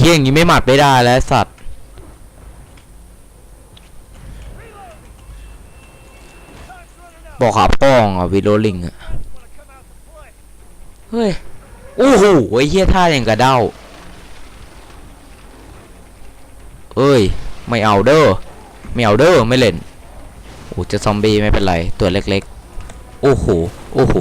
อย่างนี้ไม่หมัดไม่ได้แล้วสัตว์บอกหาป้องอะวิโรลิงอะเฮ้ยโอ้โหไอ้เหี้ยท่าอย่างกระเด้าเอ้ย ไม่เอาเด้อไม่เอาเด้อไม่เล่นโอ้จะซอมบี้ไม่เป็นไร ตัวเล็กๆ โอ้โห โอ้โห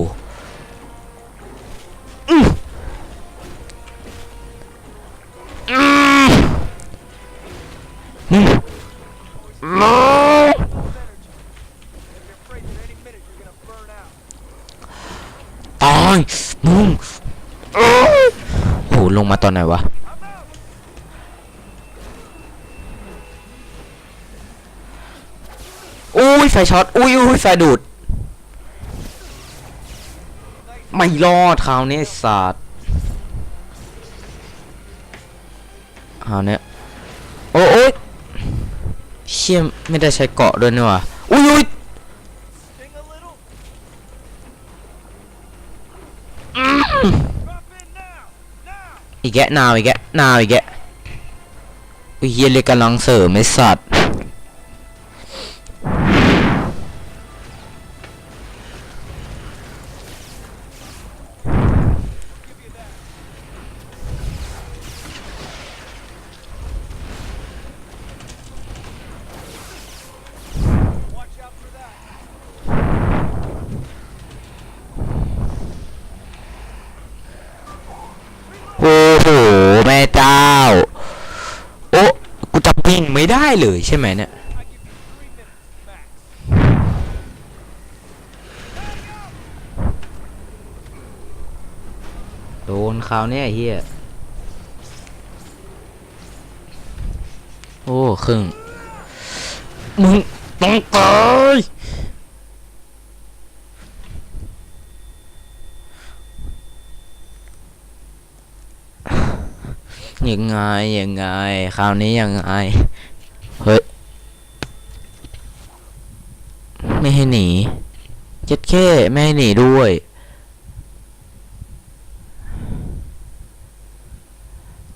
ตายมึงอื้อโหลงมาตอนไหนวะอุ้ยไฟช็อตอุ้ยอุ้ยไฟดูด ไม่รอดคราวนี้ไอ้สัตว์คราวเนี้ยโอ้โอ้ย เชี่ยไม่ได้ใช้เกาะด้วยนี่หว่าอุ้ยอุ้ยอีกแกะนาวอีกแกะนาวอีกแกะอุ้ยเฮียเลยกำลังเสริมไอ้สัตว์ แม่เจ้า โอ้กูจับวิ่งไม่ได้เลยใช่ไหมเนี่ยโดนคราวเนี้ยไอ้เฮียโอ้ครึ่งมึงต้องตาย ยังไงยังไง คราวนี้ยังไง เฮ้ย ไม่ให้หนีเจ็ดแค่ไม่ให้หนีด้วย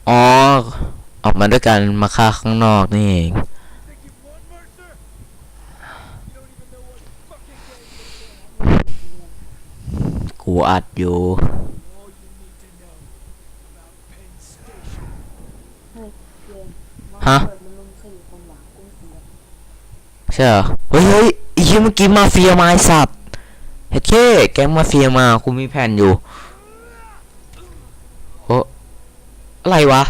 อ๋อ ออกมาด้วยกันมาฆ่าข้างนอกนี่เองกูอัดอยู่ ฮะ ใช่เหรอเฮ้ยเฮ้ยไอ้เหี้ยเมื่อกี้มาเฟียมาไอสัตว์เฮ็ดแค่แกมาเฟียมากูมีแผนอยู่โอ้อะไรวะ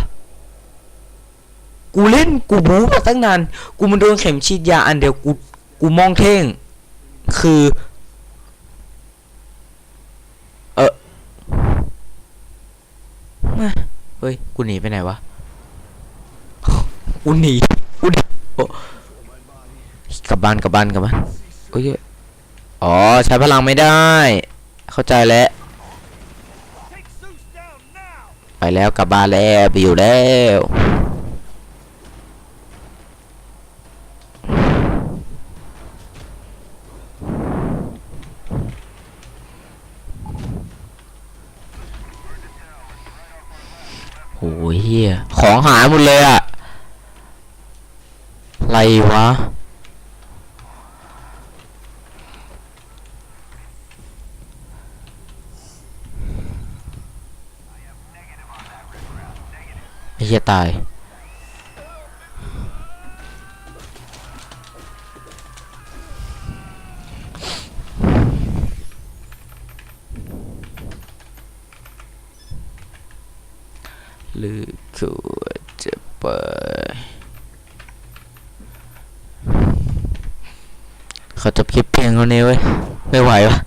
กูเล่นกูบู๊มาตั้งนาน กูมันโดนเข็มฉีดยาอันเดียวกูกูมองเท่ง คือ เออมาเฮ้ย กูหนีไปไหนวะ กูหนี กูหนีโอ้ กลับบ้านกลับบ้านกลับบ้านโอ้ยอ๋อใช้พลังไม่ได้ เข้าใจแล้วไปแล้วกลับบ้านแล้วไปอยู่แล้วโอ้ยเฮียของหายหมดเลยอะอะไรวะ เหี้ยตาย หรือกูจะไปเขาจะคลิปเพียงเท่านี้เว้ย ไม่ไหววะ